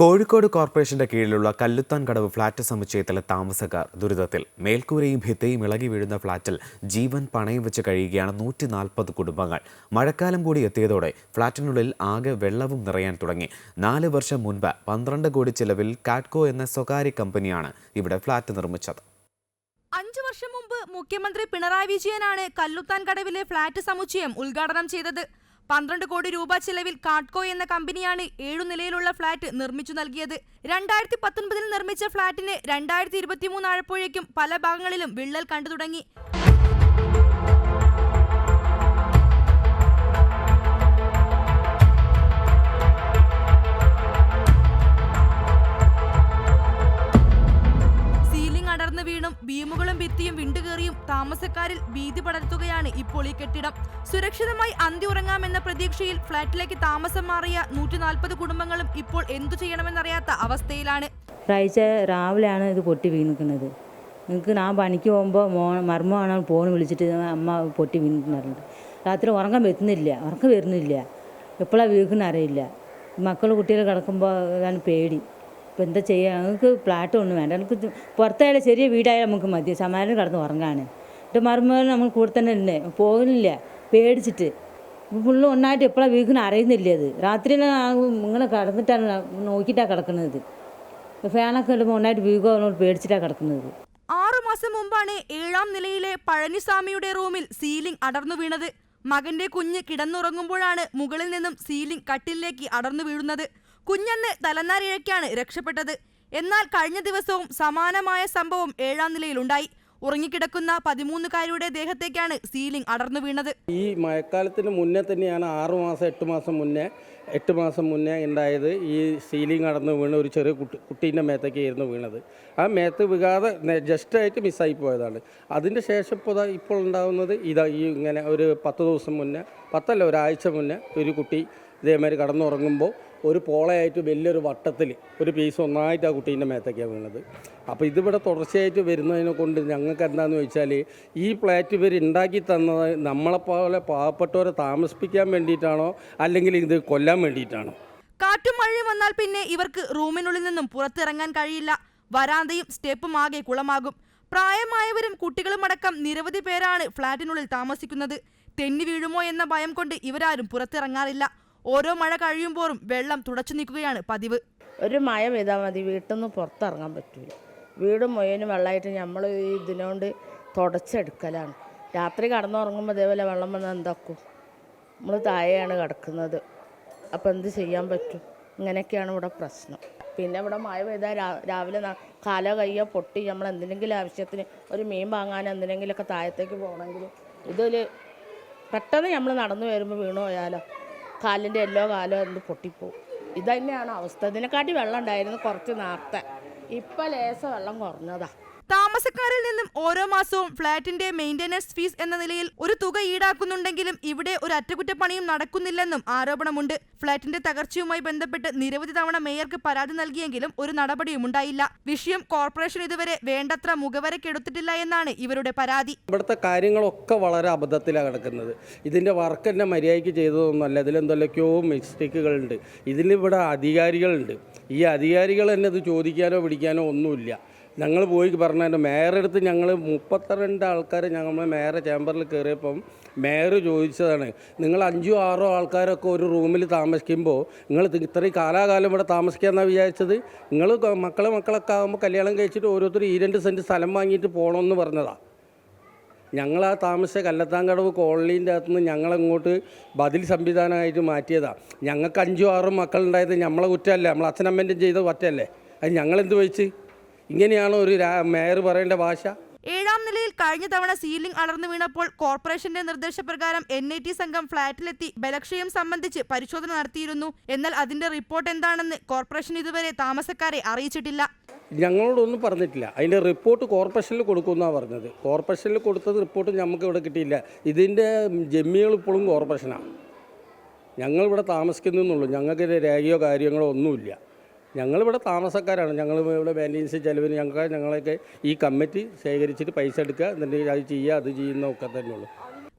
കോഴിക്കോട് കോർപ്പറേഷന്റെ കീഴിലുള്ള കല്ലുത്താൻ കടവ് ഫ്ളാറ്റ് സമുച്ചയത്തിലെ താമസക്കാർ ദുരിതത്തിൽ. മേൽക്കൂരയും ഭിത്തയും ഇളകി വീഴുന്ന ഫ്ളാറ്റിൽ ജീവൻ പണയം വെച്ച് കഴിയുകയാണ് നൂറ്റി നാൽപ്പത് കുടുംബങ്ങൾ. മഴക്കാലം കൂടി എത്തിയതോടെ ഫ്ളാറ്റിനുള്ളിൽ ആകെ വെള്ളവും നിറയാൻ തുടങ്ങി. നാല് വർഷം മുൻപ് പന്ത്രണ്ട് കോടി ചെലവിൽ കാറ്റ്കോ എന്ന സ്വകാര്യ കമ്പനിയാണ് ഇവിടെ ഫ്ളാറ്റ് നിർമ്മിച്ചത്. അഞ്ചു വർഷം മുമ്പ് മുഖ്യമന്ത്രി പിണറായി വിജയനാണ് കല്ലുത്താൻ കടവിലെ ഫ്ളാറ്റ് സമുച്ചയം ഉദ്ഘാടനം ചെയ്തത്. പന്ത്രണ്ട് കോടി രൂപ ചെലവിൽ കാട്കോ എന്ന കമ്പനിയാണ് ഏഴു നിലയിലുള്ള ഫ്ളാറ്റ് നിർമ്മിച്ചു നൽകിയത്. രണ്ടായിരത്തി പത്തൊൻപതിൽ നിർമ്മിച്ച ഫ്ളാറ്റിന് രണ്ടായിരത്തി ഇരുപത്തിമൂന്ന് ആഴപ്പോഴേക്കും പല ഭാഗങ്ങളിലും വിള്ളൽ കണ്ടു തുടങ്ങി. സീലിംഗ് അടർന്നു ബീമുകളും ഭിത്തിയും താമസക്കാരിൽ ഭീതി പടർത്തുകയാണ് ഇപ്പോൾ ഈ കെട്ടിടം. സുരക്ഷിതമായി അന്തി ഉറങ്ങാമെന്ന പ്രതീക്ഷയിൽ ഫ്ളാറ്റിലേക്ക് താമസം മാറിയ നൂറ്റി നാൽപ്പത് കുടുംബങ്ങളും ഇപ്പോൾ എന്തു ചെയ്യണമെന്നറിയാത്ത അവസ്ഥയിലാണ്. ഒരാഴ്ച രാവിലെയാണ് ഇത് പൊട്ടി വീണിക്കുന്നത് നിങ്ങൾക്ക് ഞാൻ പണിക്ക് പോകുമ്പോൾ മോ മർമ്മമാണ് ഫോൺ വിളിച്ചിട്ട് അമ്മ പൊട്ടി വീണിട്ടുണ്ട് രാത്രി ഉറങ്ങാൻ വരുന്നില്ല ഉറക്കം വരുന്നില്ല. എപ്പോഴാണ് വീക്കുന്ന അറിയില്ല മക്കൾ കുട്ടികൾ കിടക്കുമ്പോൾ അതാണ് പേടി. ഇപ്പം എന്താ ചെയ്യുക ഞങ്ങൾക്ക് ഫ്ലാറ്റ് ഒന്നും വേണ്ട. നമുക്ക് പുറത്തായാലും ചെറിയ വീടായാലും നമുക്ക് മതി. സമാധാനം കിടന്ന് ഉറങ്ങാണ് എന്നിട്ട് മർമ്മ നമ്മൾ കൂടെ തന്നെ ഉണ്ട് പോകുന്നില്ല പേടിച്ചിട്ട്. ഫുള്ള് ഒന്നായിട്ട് എപ്പോഴാണ് വീക്കിന് അറിയുന്നില്ല അത് രാത്രി ഇങ്ങനെ കിടന്നിട്ടാണ് നോക്കിയിട്ടാണ് കിടക്കുന്നത്. ഫാനൊക്കെ ഇടുമ്പോൾ ഒന്നായിട്ട് വീക്കോ അവനോട് പേടിച്ചിട്ടാണ് കിടക്കുന്നത്. ആറു മാസം മുമ്പാണ് ഏഴാം നിലയിലെ പഴനിസ്വാമിയുടെ റൂമിൽ സീലിംഗ് അടർന്നു വീണത്. മകന്റെ കുഞ്ഞ് കിടന്നുറങ്ങുമ്പോഴാണ് മുകളിൽ നിന്നും സീലിംഗ് കട്ടിലേക്ക് അടർന്നു വീഴുന്നത്. കുഞ്ഞന്ന് തലനാരിഴയ്ക്കാണ് രക്ഷപ്പെട്ടത്. എന്നാൽ കഴിഞ്ഞ ദിവസവും സമാനമായ സംഭവം ഏഴാം നിലയിലുണ്ടായി. ഉറങ്ങിക്കിടക്കുന്ന പതിമൂന്നുകാരിയുടെ ദേഹത്തേക്കാണ് സീലിംഗ് അടർന്നു വീണത്. ഈ മഴക്കാലത്തിന് മുന്നേ തന്നെയാണ് ആറു മാസം എട്ട് മാസം മുന്നേ എട്ട് മാസം മുന്നേ ഉണ്ടായത് ഈ സീലിംഗ് അടർന്ന് വീണ് ഒരു ചെറിയ കുട്ടി കുട്ടീന്റെ മേത്തേക്കായിരുന്നു വീണത്. ആ മേത്ത് വികാതെ ജസ്റ്റായിട്ട് മിസ്സായി പോയതാണ്. അതിന്റെ ശേഷം ഇപ്പോൾ ഇപ്പോൾ ഉണ്ടാകുന്നത് ഇതാ ഈ ഇങ്ങനെ ഒരു പത്ത് ദിവസം മുന്നേ പത്തല്ല ഒരാഴ്ച മുന്നേ ഒരു കുട്ടി ഇതേമാതിരി കടന്നുറങ്ങുമ്പോൾ ഒരു പോളയായിട്ട് വലിയൊരു വട്ടത്തിൽ ഒരു പീസ് ഒന്നായിട്ട് ആ കുട്ടീന്റെ മേത്തേക്കാണ് വീണത്. അപ്പോൾ ഇതിവിടെ തുടർച്ചയായിട്ട് വരുന്നതിനെ കൊണ്ട് ഞങ്ങൾക്ക് എന്താണെന്ന് വെച്ചാൽ ഈ ഫ്ലാറ്റ് ഇവർ ഉണ്ടാക്കി തന്നത് നമ്മളെപ്പോലെ പാവപ്പെട്ടവരെ താമസിപ്പിക്കാൻ വേണ്ടിയിട്ടാണോ അല്ലെങ്കിൽ ഇത് കൊല്ലാൻ വേണ്ടിയിട്ടാണോ? കാറ്റും മഴയും വന്നാൽ പിന്നെ ഇവർക്ക് റൂമിനുള്ളിൽ നിന്നും പുറത്തിറങ്ങാൻ കഴിയില്ല. വരാന്തയും സ്റ്റെപ്പും ആകെ കുളമാകും. പ്രായമായവരും കുട്ടികളും അടക്കം നിരവധി പേരാണ് ഫ്ളാറ്റിനുള്ളിൽ താമസിക്കുന്നത്. തെന്നി വീഴുമോ എന്ന ഭയം കൊണ്ട് ഇവരാരും പുറത്തിറങ്ങാറില്ല. ഓരോ മഴ കഴിയുമ്പോഴും വെള്ളം തുടച്ചു നീക്കുകയാണ് പതിവ്. ഒരു മഴ പെയ്താൽ മതി വീട്ടിൽ നിന്ന് പുറത്തിറങ്ങാൻ പറ്റില്ല വീടും മുഴുവനും വെള്ളമായിട്ട് നമ്മൾ ഈ ഇതിനോണ്ട് തുടച്ചെടുക്കലാണ്. രാത്രി കടന്നുറങ്ങുമ്പോൾ ഇതേപോലെ വെള്ളം വന്നാൽ എന്താക്കും? നമ്മൾ താഴെയാണ് കിടക്കുന്നത്. അപ്പോൾ എന്ത് ചെയ്യാൻ പറ്റും? ഇങ്ങനെയൊക്കെയാണ് ഇവിടെ പ്രശ്നം. പിന്നെ ഇവിടെ മഴ പെയ്താൽ രാവിലെ കാല കയ്യോ പൊട്ടി നമ്മൾ എന്തിനെങ്കിലും ആവശ്യത്തിന് ഒരു മീൻ വാങ്ങാൻ എന്തിനെങ്കിലുമൊക്കെ താഴത്തേക്ക് പോകണമെങ്കിൽ ഇതൊരു പെട്ടെന്ന് നമ്മൾ നടന്നു വരുമ്പോൾ വീണു പോയാലോ? കാലിന്റെ എല്ലോ കാലോ എന്ത് പൊട്ടിപ്പോവും. ഇത് തന്നെയാണ് അവസ്ഥ. ഇതിനെക്കാട്ടി വെള്ളം ഉണ്ടായിരുന്നു കുറച്ച് നേരത്തെ. ഇപ്പം ലേശം വെള്ളം കുറഞ്ഞതാ. താമസക്കാരിൽ നിന്നും ഓരോ മാസവും ഫ്ളാറ്റിന്റെ മെയിന്റനൻസ് ഫീസ് എന്ന നിലയിൽ ഒരു തുക ഈടാക്കുന്നുണ്ടെങ്കിലും ഇവിടെ ഒരു അറ്റകുറ്റപ്പണിയും നടക്കുന്നില്ലെന്നും ആരോപണമുണ്ട്. ഫ്ളാറ്റിന്റെ തകർച്ചയുമായി ബന്ധപ്പെട്ട് നിരവധി തവണ മേയർക്ക് പരാതി നൽകിയെങ്കിലും ഒരു നടപടിയും ഉണ്ടായില്ല. വിഷയം കോർപ്പറേഷൻ ഇതുവരെ വേണ്ടത്ര മുഖവരക്കെടുത്തിട്ടില്ല എന്നാണ് ഇവരുടെ പരാതി. ഇവിടുത്തെ കാര്യങ്ങളൊക്കെ വളരെ അബദ്ധത്തിലാണ് കിടക്കുന്നത്. ഇതിന്റെ വർക്ക് തന്നെ മര്യാദയ്ക്ക് ചെയ്തതൊന്നുമല്ല. ഇതിലെന്തൊക്കെയോ മിസ്റ്റേക്കുകളുണ്ട്. ഇതിലിവിടെ അധികാരികളുണ്ട്. ഈ അധികാരികൾ തന്നെ ഇത് ചോദിക്കാനോ പിടിക്കാനോ ഒന്നുമില്ല. ഞങ്ങൾ പോയി പറഞ്ഞതിന്റെ മേയറെ അടുത്ത് ഞങ്ങൾ മുപ്പത്തിരണ്ട് ആൾക്കാർ ഞങ്ങൾ മേയറെ ചേമ്പറിൽ കയറിയപ്പം മേയർ ചോദിച്ചതാണ് നിങ്ങൾ അഞ്ചോ ആറോ ആൾക്കാരൊക്കെ ഒരു റൂമിൽ താമസിക്കുമ്പോൾ നിങ്ങൾ ഇത് ഇത്രയും കാലാകാലം ഇവിടെ താമസിക്കാമെന്നാണ് വിചാരിച്ചത്? നിങ്ങൾ മക്കളെ മക്കളൊക്കെ ആകുമ്പോൾ കല്യാണം കഴിച്ചിട്ട് ഓരോരുത്തർ ഈ രണ്ട് സെന്റ് സ്ഥലം വാങ്ങിയിട്ട് പോകണമെന്ന് പറഞ്ഞതാണ് ഞങ്ങൾ ആ താമസിച്ച കല്ലത്താങ്കടവ് കോളനീന്റെ അകത്തുനിന്ന് ഞങ്ങളങ്ങോട്ട് ബദിൽ സംവിധാനമായിട്ട് മാറ്റിയതാണ് ഞങ്ങൾക്ക് അഞ്ചോ ആറോ മക്കളുണ്ടായത് നമ്മളെ കുറ്റമല്ലേ? നമ്മളെ അച്ഛനമ്മേന്റെ ചെയ്ത കുറ്റമല്ലേ അത് ഞങ്ങളെന്ത് വെച്ച് ഇങ്ങനെയാണോ ഒരു മേയർ പറയേണ്ട ഭാഷ? ഏഴാം നിലയിൽ കഴിഞ്ഞ തവണ സീലിംഗ് അളർന്നു വീണപ്പോൾ കോർപ്പറേഷന്റെ നിർദ്ദേശപ്രകാരം എൻ ഐ ടി സംഘം ഫ്ളാറ്റിലെത്തി ബലക്ഷയം സംബന്ധിച്ച് പരിശോധന നടത്തിയിരുന്നു. എന്നാൽ അതിന്റെ റിപ്പോർട്ട് എന്താണെന്ന് കോർപ്പറേഷൻ ഇതുവരെ താമസക്കാരെ അറിയിച്ചിട്ടില്ല. ഞങ്ങളോടൊന്നും പറഞ്ഞിട്ടില്ല. അതിന്റെ റിപ്പോർട്ട് കോർപ്പറേഷനിൽ കൊടുക്കുമെന്നാണ് പറഞ്ഞത്. കോർപ്പറേഷനിൽ കൊടുത്തത് റിപ്പോർട്ട് നമുക്ക് ഇവിടെ കിട്ടിയില്ല. ഇതിന്റെ ജമ്മികൾ ഇപ്പോഴും കോർപ്പറേഷനാണ് ഞങ്ങളിവിടെ താമസിക്കുന്നുള്ളൂ. ഞങ്ങൾക്ക് രേഖയോ കാര്യങ്ങളോ ഒന്നുമില്ല. ഞങ്ങളിവിടെ താമസക്കാരാണ്. ഞങ്ങൾ ഇവിടെ ബാൻഡീൻസ് ചിലവിന് ഞങ്ങൾക്ക് ഞങ്ങളൊക്കെ ഈ കമ്മിറ്റി ശേഖരിച്ചിട്ട് പൈസ എടുക്കുക എന്നിട്ട് അത് ചെയ്യുക അത് ചെയ്യുന്നതൊക്കെ തന്നെയുള്ളൂ.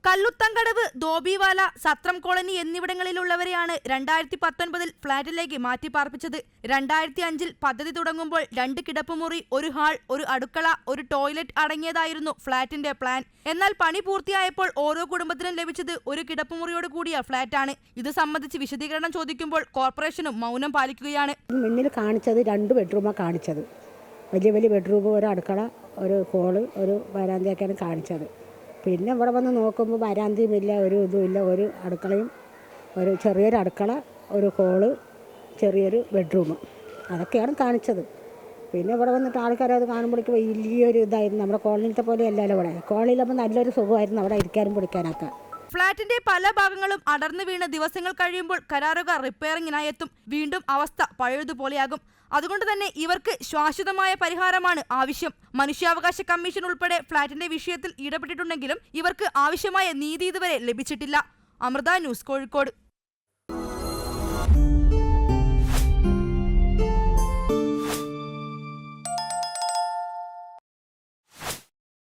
കല്ലുത്തങ്കടവ് ദോബിവാല സത്രം കോളനി എന്നിവിടങ്ങളിലുള്ളവരെയാണ് രണ്ടായിരത്തി പത്തൊൻപതിൽ ഫ്ളാറ്റിലേക്ക് മാറ്റി പാർപ്പിച്ചത് രണ്ടായിരത്തി അഞ്ചിൽ പദ്ധതി തുടങ്ങുമ്പോൾ രണ്ട് കിടപ്പുമുറി ഒരു ഹാൾ ഒരു അടുക്കള ഒരു ടോയ്ലറ്റ് അടങ്ങിയതായിരുന്നു ഫ്ളാറ്റിന്റെ പ്ലാൻ. എന്നാൽ പണി പൂർത്തിയായപ്പോൾ ഓരോ കുടുംബത്തിനും ലഭിച്ചത് ഒരു കിടപ്പുമുറിയോട് കൂടിയ ഫ്ളാറ്റാണ്. ഇത് സംബന്ധിച്ച് വിശദീകരണം ചോദിക്കുമ്പോൾ കോർപ്പറേഷനും മൗനം പാലിക്കുകയാണ്. മുന്നിൽ കാണിച്ചത് രണ്ട് ബെഡ്റൂമാണ് കാണിച്ചത്. വലിയ വലിയ ബെഡ്റൂം ഒരു അടുക്കള ഒരു ഹോൾ ഒരു വരാന്തയൊക്കെയാണ് കാണിച്ചത്. പിന്നെ ഇവിടെ വന്ന് നോക്കുമ്പോൾ വരാന്തയുമില്ല ഒരു ഇതുമില്ല ഒരു അടുക്കളയും ഒരു ചെറിയൊരു അടുക്കള ഒരു ഹോൾ ചെറിയൊരു ബെഡ്റൂം അതൊക്കെയാണ് കാണിച്ചത്. പിന്നെ ഇവിടെ വന്നിട്ട് ആൾക്കാർ അത് വലിയൊരു ഇതായിരുന്നു. നമ്മുടെ കോളനിയിലത്തെ പോലെ അല്ലല്ലോ ഇവിടെ. കോളനിയിലപ്പോൾ നല്ലൊരു സുഖമായിരുന്നു അവിടെ ഇരിക്കാനും പിടിക്കാനൊക്കെ ഫ്ളാറ്റിന്റെ പല ഭാഗങ്ങളും അടർന്നു വീണ ദിവസങ്ങൾ കഴിയുമ്പോൾ കരാറുകാർ റിപ്പയറിംഗിനായി എത്തും. വീണ്ടും അവസ്ഥ പഴയതുപോലെയാകും. അതുകൊണ്ട് തന്നെ ഇവർക്ക് ശാശ്വതമായ പരിഹാരമാണ് ആവശ്യം. മനുഷ്യാവകാശ കമ്മീഷൻ ഉൾപ്പെടെ ഫ്ളാറ്റിന്റെ വിഷയത്തിൽ ഇടപെട്ടിട്ടുണ്ടെങ്കിലും ഇവർക്ക് ആവശ്യമായ നീതി ഇതുവരെ ലഭിച്ചിട്ടില്ല. അമൃത ന്യൂസ് കോഴിക്കോട്.